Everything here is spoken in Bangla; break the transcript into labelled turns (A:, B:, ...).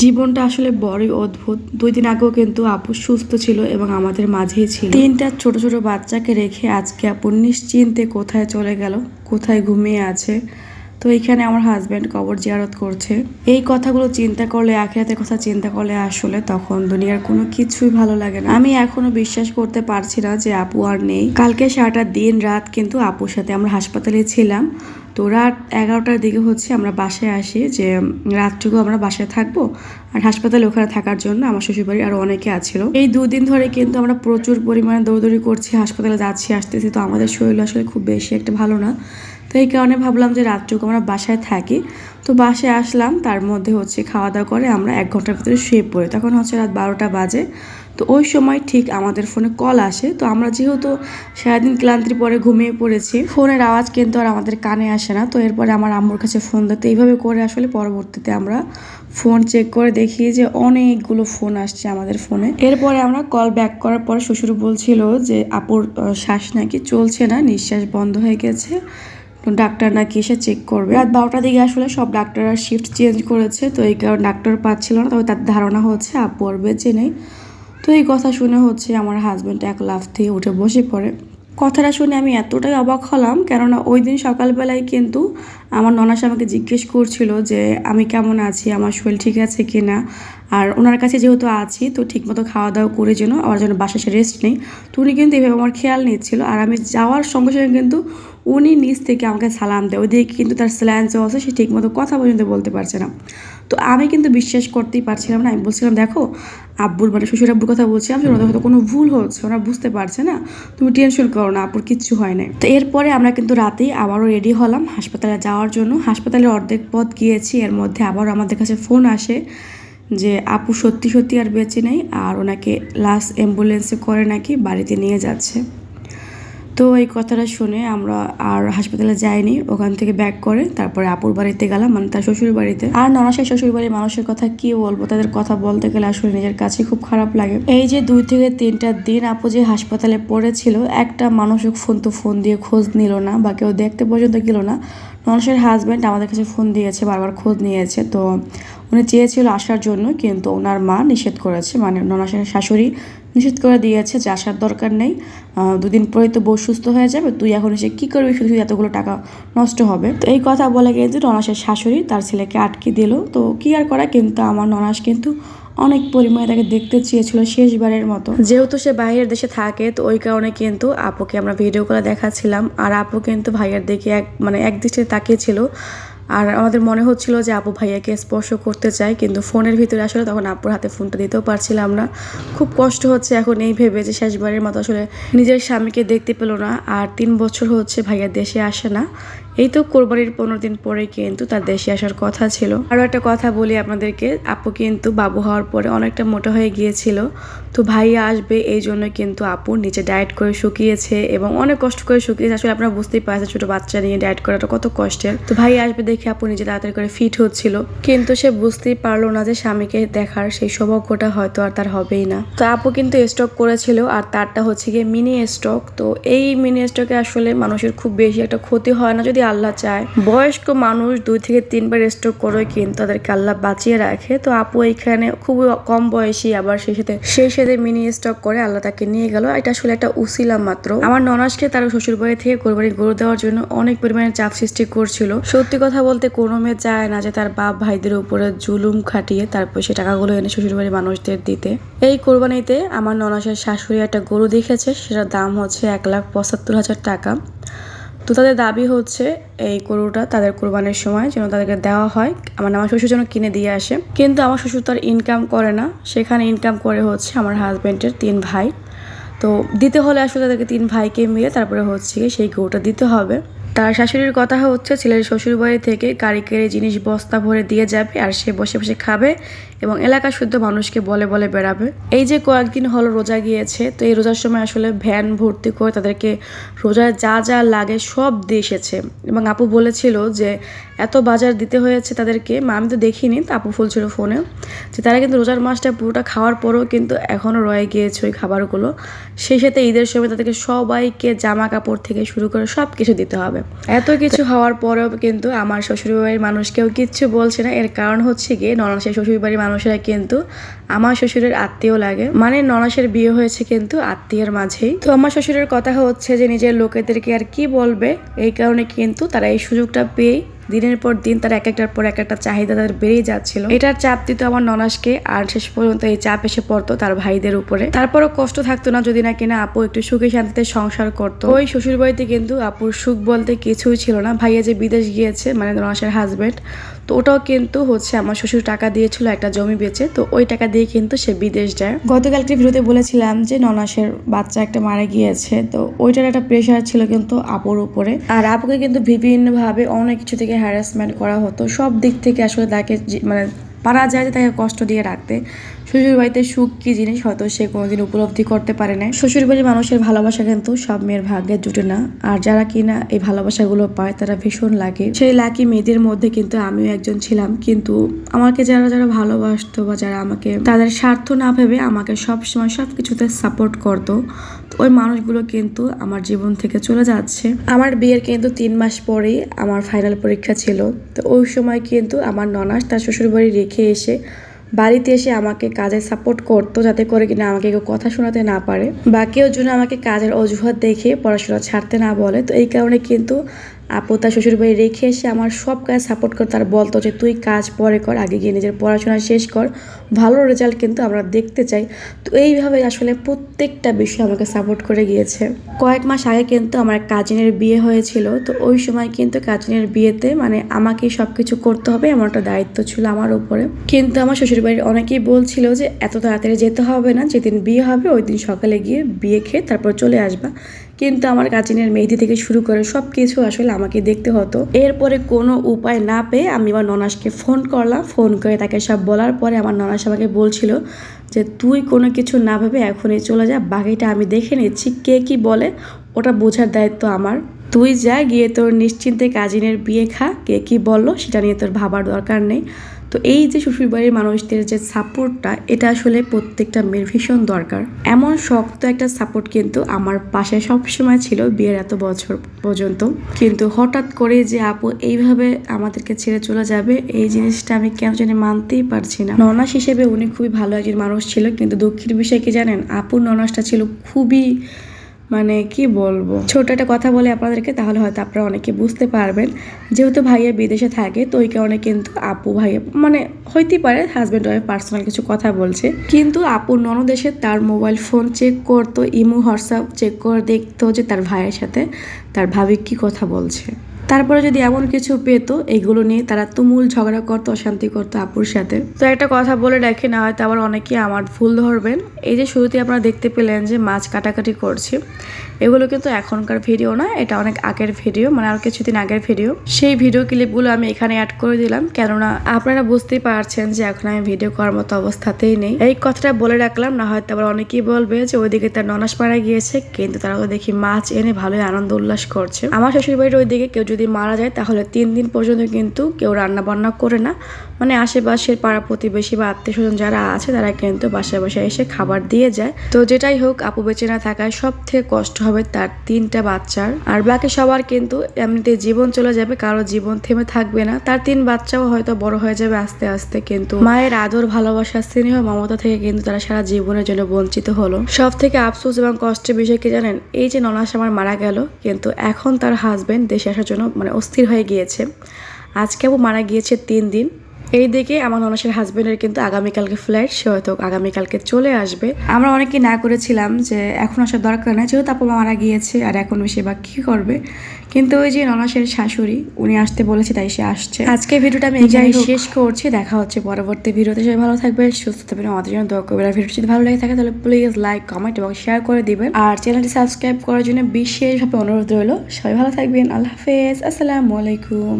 A: জীবনটা আসলে বড়ই অদ্ভুত। দুই দিন আগেও কিন্তু আপু সুস্থ ছিল এবং আমাদের মাঝেই ছিল। তিনটা ছোট ছোট বাচ্চাকে রেখে আজকে আপু নিশ্চিন্তে কোথায় চলে গেল, কোথায় ঘুমিয়ে আছে তো এইখানে আমার হাজব্যান্ড কবর জিয়ারত করছে। এই কথাগুলো চিন্তা করলে, আখিরাতের কথা চিন্তা করলে আসলে তখন দুনিয়ার কোনো কিছুই ভালো লাগে না। আমি এখনও বিশ্বাস করতে পারছি না যে আপু আর নেই। কালকে সারাটা দিন রাত কিন্তু আপুর সাথে আমরা হাসপাতালে ছিলাম। তো রাত এগারোটার দিকে হচ্ছে আমরা বাসায় আসি যে, রাতটুকু আমরা বাসায় থাকব আর হাসপাতালে ওখানে থাকার জন্য আমার শ্বশুরবাড়ি আরও অনেকে আছিল। এই দুদিন ধরে কিন্তু আমরা প্রচুর পরিমাণে দৌড়দৌড়ি করছি, হাসপাতালে যাচ্ছি, আসতেছি। তো আমাদের শরীর আসলে খুব বেশি একটা ভালো না। তো এই কারণে ভাবলাম যে রাতটুকু আমরা বাসায় থাকি, তো বাসায় আসলাম, তার মধ্যে হচ্ছে খাওয়া দাওয়া করে আমরা এক ঘণ্টার ভিতরে শুয়ে পড়ি। তখন হচ্ছে রাত বারোটা বাজে। তো ওই সময় ঠিক আমাদের ফোনে কল আসে। তো আমরা যেহেতু সারাদিন ক্লান্তির পরে ঘুমিয়ে পড়েছি, ফোনের আওয়াজ কিন্তু আর আমাদের কানে আসে না। তো এরপরে আমার আম্মুর কাছে ফোন দিতে এইভাবে করে আসলে পরবর্তীতে আমরা ফোন চেক করে দেখি যে অনেকগুলো ফোন আসছে আমাদের ফোনে। এরপরে আমরা কল ব্যাক করার পর শ্বশুর বলছিল যে, আপুর শ্বাস নাকি চলছে না, নিঃশ্বাস বন্ধ হয়ে গেছে। ডাক্তার নাকি এসে চেক করবে। রাত বারোটার দিকে আসলে সব ডাক্তাররা শিফট চেঞ্জ করেছে, তো এই কারণে ডাক্তার পাচ্ছিল না, তবে তার ধারণা হচ্ছে আপু আর বেঁচে নেই। তো এই কথা শুনে হচ্ছে আমার হাজব্যান্ড এক লাফ দিয়ে উঠে বসে পড়ে। কথাটা শুনে আমি এতটাই অবাক হলাম, কেননা ওই দিন সকালবেলায় কিন্তু আমার ননাস আমাকে জিজ্ঞেস করছিল যে, আমি কেমন আছি? আমার শরীর ঠিক আছে কি না আর ওনার কাছে যেহেতু আছি, তো ঠিকমতো খাওয়া দাওয়া করে যেন আমার জন্য বাসায় সে রেস্ট নেই। তো উনি কিন্তু এভাবে আমার খেয়াল নিচ্ছিল। আর আমি যাওয়ার সঙ্গে সঙ্গে কিন্তু উনি নিচ থেকে আমাকে সালাম দেয়। ওদিকে কিন্তু তার স্ল্যান্স আছে, সে ঠিকমতো কথা পর্যন্ত বলতে পারছে না। তো আমি কিন্তু বিশ্বাস করতেই পারছিলাম না। আমি বলছিলাম, দেখো, আব্বুর মানে শ্বশুর আব্বুর কথা বলছিলাম যে ওনাদের হয়তো কোনো ভুল হচ্ছে ওরা বুঝতে পারছে না। তুমি টেনশন করো না, আপুর কিচ্ছু হয় না তো এরপরে আমরা কিন্তু রাতেই আবারও রেডি হলাম হাসপাতালে যাওয়ার জন্য। হাসপাতালে অর্ধেক পথ গিয়েছি, এর মধ্যে আবার আমাদের কাছে ফোন আসে। যে আপু সত্যি সত্যি আর বেঁচে নেই আর ওনাকে লাস্ট অ্যাম্বুলেন্সে করে নাকি বাড়িতে নিয়ে যাচ্ছে। তো এই কথাটা শুনে আমরা আর হাসপাতালে যাইনি, ওখান থেকে ব্যাক করে তারপরে আপুর বাড়িতে গেলাম মানে তার শ্বশুর বাড়িতে। আর ননাসের শ্বশুর বাড়ির মানুষের কথা কি বলব, তাদের কথা বলতে গেলে আসলে নিজের কাছে খুব খারাপ লাগে। এই যে দুই থেকে তিনটা দিন আপু যে হাসপাতালে পড়েছিল, একটা মানুষও ফোন তো ফোন দিয়ে খোঁজ নিল না বা কেউ দেখতে পর্যন্ত গেল না। ননাসের হাজব্যান্ড আমাদের কাছে ফোন দিয়েছে, বারবার খোঁজ নিয়েছে। তো উনি চেয়েছিল আসার জন্য, কিন্তু ওনার মা নিষেধ করেছে মানে ননাসের শাশুড়ি নিষেধ করে দিয়েছে যে আসার দরকার নেই। দুদিন পরে তো বউ সুস্থ হয়ে যাবে। তুই এখন এসে কী করবি? শুধু শুধু এতগুলো টাকা নষ্ট হবে। তো এই কথা বলে কিন্তু ননাসের শাশুড়ি তার ছেলেকে আটকে দিল। তো কি আর করা? কিন্তু আমার ননাস কিন্তু অনেক পরিমাণে তাকে দেখতে চেয়েছিল শেষবারের মতো। যেহেতু সে বাইরের দেশে থাকে, তো ওই কারণে কিন্তু আপুকে আমরা ভিডিও করে দেখাচ্ছিলাম। আর আপু কিন্তু ভাইয়ের দিকে এক মানে এক দৃষ্টিতে তাকিয়েছিল। আর আমাদের মনে হচ্ছিল যে আপু ভাইয়াকে স্পর্শ করতে চাই কিন্তু ফোনের ভিতরে আসলে তখন আপুর হাতে ফোনটা দিতেও পারছিলাম না। খুব কষ্ট হচ্ছে এখন এই ভেবে যে শেষবারের মতো আসলে নিজের স্বামীকে দেখতে পেল না, আর তিন বছর হচ্ছে ভাইয়া দেশে আসে না। এই তো কোরবানির পনেরো দিন পরে কিন্তু তার দেশে আসার কথা ছিল। আরও একটা কথা বলি আপনাদেরকে, আপু কিন্তু বাবু হওয়ার পরে অনেকটা মোটা হয়ে গিয়েছিল। তো ভাইয়া আসবে এই জন্য কিন্তু আপু নিচে ডায়েট করে শুকিয়েছে এবং অনেক কষ্ট করে শুকিয়েছে। আসলে আপনারা বুঝতেই পারছেন ছোট বাচ্চা নিয়ে ডায়েট করাটা কত কষ্টের। তো ভাইয়া আসবে দেখে আপু নিজে তাড়াতাড়ি করে ফিট হচ্ছিল। কিন্তু সে বুঝতেই পারল না যে স্বামীকে দেখার সেই সৌভাগ্যটা হয়তো আর তার হবেই না। তো আপু কিন্তু স্টক করেছিল আর তারটা হচ্ছে গিয়ে মিনি স্টক তো এই মিনি স্টকে আসলে মানুষের খুব বেশি একটা ক্ষতি হয় না। যদি আল্লাহ চায়। বয়স্ক মানুষ দুই থেকে তিনবার স্ট্রোক করে কিন্তু তাদেরকে আল্লাহ বাঁচিয়ে রাখে। তো আপু এইখানে খুব কম বয়সী, আবার সেই সাথে সেই সাথে মিনি স্টক করে আল্লাহ তাকে নিয়ে গেল। এটা আসলে একটা উসিলা মাত্র। আমার ননাসকে তার শ্বশুর বাড়ি থেকে কোরবানি গরু দেওয়ার জন্য অনেক পরিমাণে চাপ সৃষ্টি করছিল। সত্যি কথা বলতে কোনো মেয়ে চায় না যে তার বাপ ভাইদের উপরে জুলুম খাটিয়ে তারপর সে টাকাগুলো এনে শ্বশুর বাড়ির মানুষদের দিতে। এই কোরবানিতে আমার ননাসের শাশুড়ি একটা গরু দেখেছে। সেটার দাম হচ্ছে এক লাখ পঁচাত্তর হাজার টাকা। তো তাদের দাবি হচ্ছে এই গরুটা তাদের কোরবানির সময় যেন তাদেরকে দেওয়া হয়। আমার আমার শ্বশুর যেন কিনে দিয়ে আসে। কিন্তু আমার শ্বশুর তার ইনকাম করে না। সেখানে ইনকাম করে হচ্ছে আমার হাজব্যান্ডের তিন ভাই। তো দিতে হলে আসলে তাদেরকে তিন ভাইকে মিলে তারপরে হচ্ছে সেই গরুটা দিতে হবে। তার শাশুড়ির কথা হচ্ছে, ছেলের শ্বশুর বাড়ি থেকে কেড়ে জিনিস বস্তা ভরে দিয়ে যাবে আর সে বসে বসে খাবে এবং এলাকা শুদ্ধ মানুষকে বলে বলে বেড়াবে। এই যে কয়েকদিন হলো রোজা গিয়েছে, তো এই রোজার সময় আসলে ভ্যান ভর্তি করে তাদেরকে রোজার যা যা লাগে সব দিয়ে এসেছে। এবং আপু বলেছিল যে, এত বাজার দিতে হয়েছে তাদেরকে, মা আমি তো দেখিনি। তো আপু ফুলছিল ফোনে যে, তারা কিন্তু রোজার মাসটা পুরোটা খাওয়ার পরেও কিন্তু এখনও রয়ে গিয়েছে ওই খাবারগুলো। সেই সাথে ঈদের সময় তাদেরকে সবাইকে জামা কাপড় থেকে শুরু করে সব কিছু দিতে হবে। এত কিছু হওয়ার পরেও কিন্তু আমার শ্বশুরবাড়ির মানুষ কেউ কিচ্ছু বলছে না। এর কারণ হচ্ছে গিয়ে ননাসের শ্বশুরবাড়ির মানুষেরা কিন্তু আমার শ্বশুরের আত্মীয় লাগে। মানে ননাসের বিয়ে হয়েছে কিন্তু আত্মীয়ের মাঝেই। তো আমার শ্বশুরের কথা হচ্ছে যে নিজের লোকেদেরকে আর কি বলবে? এই কারণে কিন্তু তারা এই সুযোগটা পেয়েই দিনের পর দিন তার এক একটার পর এক একটা চাহিদা তার বেড়েই যাচ্ছিল। এটার চাপ দিত আমার ননাসকে আর শেষ পর্যন্ত এই চাপ এসে পড়তো তার ভাইদের উপরে। তারপরও কষ্ট থাকতো না যদি না কিনা আপু একটু সুখে শান্তিতে সংসার করতো। ওই শ্বশুর বাড়িতে কিন্তু আপুর সুখ বলতে কিছুই ছিল না। ভাইয়া যে বিদেশ গিয়েছে মানে ননাসের হাজবেন্ড তো ওটাও কিন্তু হচ্ছে আমার শ্বশুর টাকা দিয়েছিল একটা জমি বেচে তো ওই টাকা দিয়ে কিন্তু সে বিদেশ যায়। গতকালকে ভিডিওতে বলেছিলাম যে ননাসের বাচ্চা একটা মারা গিয়েছে তো ওইটার একটা প্রেশার ছিল কিন্তু আপুর উপরে। আর আপুকে কিন্তু বিভিন্নভাবে অনেক কিছু থেকে হ্যারাসমেন্ট করা হতো সব দিক থেকে আসলে তাকে মানে পারা যায় যে তাকে কষ্ট দিয়ে রাখতে। শ্বশুর বাড়িতে সুখ কি জিনিস হয়তো সে কোনোদিন উপলব্ধি করতে পারে না শ্বশুর বাড়ির মানুষের ভালোবাসা কিন্তু সব মেয়ের ভাগ্যে জুটে না। আর যারা কিনা এই ভালোবাসাগুলো পায়, তারা ভীষণ লাগে সেই লাকি মেয়েদের মধ্যে কিন্তু আমিও একজন ছিলাম। কিন্তু আমাকে যারা যারা ভালোবাসতো বা যারা আমাকে তাদের স্বার্থ না ভেবে আমাকে সব সবসময় সব কিছুতে সাপোর্ট করতো ওই মানুষগুলো কিন্তু আমার জীবন থেকে চলে যাচ্ছে। আমার বিয়ের কিন্তু তিন মাস পরেই আমার ফাইনাল পরীক্ষা ছিল। তো ওই সময় কিন্তু আমার ননাস তার শ্বশুরবাড়ি রেখে এসে বাড়িতে এসে আমাকে কাজে সাপোর্ট করতো যাতে করে কিনা আমাকে কেউ কথা শোনাতে না পারে। বা কেউ যেন আমাকে কাজের অজুহাত দেখে পড়াশোনা ছাড়তে না বলে। তো এই কারণে কিন্তু আপু তার শ্বশুর বাড়ি রেখে এসে আমার সব কাজ সাপোর্ট করে, তার বলতো যে তুই কাজ পরে কর, আগে গিয়ে নিজের পড়াশোনা শেষ কর। ভালো রেজাল্ট কিন্তু আমরা দেখতে চাই। তো এইভাবে আসলে প্রত্যেকটা বিষয় আমাকে সাপোর্ট করে গিয়েছে। কয়েক মাস আগে কিন্তু আমার কাজিনের বিয়ে হয়েছিল, তো ওই সময় কিন্তু কাজিনের বিয়েতে মানে আমাকেই সব কিছু করতে হবে এমন একটা দায়িত্ব ছিল আমার উপরে। কিন্তু আমার শ্বশুরবাড়ির অনেকেই বলছিল যে এত তাড়াতাড়ি যেতে হবে না, যেদিন বিয়ে হবে ওই দিন সকালে গিয়ে বিয়ে খেয়ে তারপর চলে আসবা। কিন্তু আমার কাজিনের মেহেদি থেকে শুরু করে সব কিছু আসলে আমাকে দেখতে হতো। এরপরে কোনো উপায় না পেয়ে আমি আমার ননাসকে ফোন করলাম। ফোন করে তাকে সব বলার পরে আমার ননাস আমাকে বলছিল যে, তুই কোনো কিছু না ভেবে এখনই চলে যা। বাকিটা আমি দেখে নিচ্ছি। কে কি বলে, ওটা বোঝার দায়িত্ব আমার। তুই যা, গিয়ে তোর নিশ্চিন্তে কাজিনের বিয়ে খা। কে কি বলল, সেটা নিয়ে তোর ভাবার দরকার নেই। তো এই যে শ্বশুরবাড়ির মানুষদের যে সাপোর্টটা, এটা আসলে প্রত্যেকটা মেয়ের ভীষণ দরকার। এমন শক্ত একটা সাপোর্ট কিন্তু আমার পাশে সবসময় ছিল বিয়ের এত বছর পর্যন্ত। কিন্তু হঠাৎ করে যে, আপু, এইভাবে আমাদেরকে ছেড়ে চলে যাবে, এই জিনিসটা আমি কেন জানি মানতেই পারছি না। ননাস হিসেবে উনি খুবই ভালো একজন মানুষ ছিল, কিন্তু দুঃখের বিষয় কি জানেন? আপুর ননাসটা ছিল খুবই মানে কি বলব? ছোট একটা কথা বলে আপনাদেরকে, তাহলে হয়তো আপনারা অনেকে বুঝতে পারবেন। যেহেতু ভাইয়া বিদেশে থাকে, তো ওই কারণে কিন্তু আপু ভাইয়া মানে হইতেই পারে হাজব্যান্ড ওয়াইফ পার্সোনাল কিছু কথা বলছে। কিন্তু আপু ননদ এসে তার মোবাইল ফোন চেক করতো, ইমু, হোয়াটসঅ্যাপ চেক করে দেখতো যে তার ভাইয়ের সাথে তার ভাবি কি কথা বলছে। তারপরে যদি এমন কিছু পেতো, এগুলো নিয়ে তারা তুমুল ঝগড়া করতো, অশান্তি করতো আপুর সাথে। তো একটা কথা বলে রাখি, না হয়তো আবার অনেকে আমার ভুল ধরবেন। এই যে শুরুতে আপনারা দেখতে পেলেন যে মাছ কাটাকাটি করছি, এগুলো কিন্তু এখনকার ভিডিও না, এটা অনেক আগের ভিডিও মানে আর কিছুদিন আগের ভিডিও। সেই ভিডিও ক্লিপগুলো আমি এখানে অ্যাড করে দিলাম, কেননা আপনারা বুঝতেই পারছেন যে এখন আমি ভিডিও করার মতো অবস্থাতেই নেই। এই কথাটা বলে রাখলাম, না হয়তো আবার অনেকেই বলবে যে ওইদিকে তার ননাস পাড়া গিয়েছে, কিন্তু তারা তো দেখি মাছ এনে ভালোই আনন্দ উল্লাস করছে। আমার শ্বশুর বাড়ির ওইদিকে কেউ যদি মারা যায় তাহলে তিন দিন পর্যন্ত কিন্তু কেউ রান্না বান্না করে না। মানে আশেপাশের পাড়া প্রতিবেশী বা আত্মীয় স্বজন যারা আছে, তারা কিন্তু বাসায় বাসায় এসে খাবার দিয়ে যায়। তো যেটাই হোক, আপু বেঁচে না থাকায় সব থেকে কষ্ট হবে তার তিনটা বাচ্চার। আর বাকি সবার কিন্তু এমনিতে জীবন চলে যাবে, কারও জীবন থেমে থাকবে না। তার তিন বাচ্চাও হয়তো বড় হয়ে যাবে আস্তে আস্তে কিন্তু মায়ের আদর, ভালোবাসা, স্নেহ, মমতা থেকে কিন্তু তারা সারা জীবনের জন্য বঞ্চিত হলো। সব থেকে আফসোস এবং কষ্টের বিষয় কি জানেন? এই যে ননাস আমার মারা গেল, কিন্তু এখন তার হাজবেন্ড দেশে আসার জন্য মানে অস্থির হয়ে গিয়েছে। আজকে আপু মারা গিয়েছে তিন দিন। এই দিকে আমার ননাসের হাজবেন্ডের কিন্তু আগামীকালকে ফ্লাইট সে হয়তো আগামীকালকে চলে আসবে। আমরা অনেকে না করেছিলাম যে এখন আসার দরকার নেই যেহেতু আপু মারা গিয়েছে আর এখন সে বা কি করবে? কিন্তু ওই যে ননাসের শাশুড়ি উনি আসতে বলেছে তাই সে আসছে। আজকে ভিডিওটা আমি এখানে শেষ করছি দেখা হচ্ছে পরবর্তী ভিডিওতে। সবাই ভালো থাকবে সুস্থ থাকবেন আমাদের জন্য দোয়া করবেন। আর ভিডিও যদি ভালো লাগে থাকে তাহলে প্লিজ লাইক কমেন্ট এবং শেয়ার করে দিবেন। আর চ্যানেলটি সাবস্ক্রাইব করার জন্য বিশেষভাবে অনুরোধ রইল। সবাই ভালো থাকবেন আল্লাহ হাফেজ আসসালামু আলাইকুম।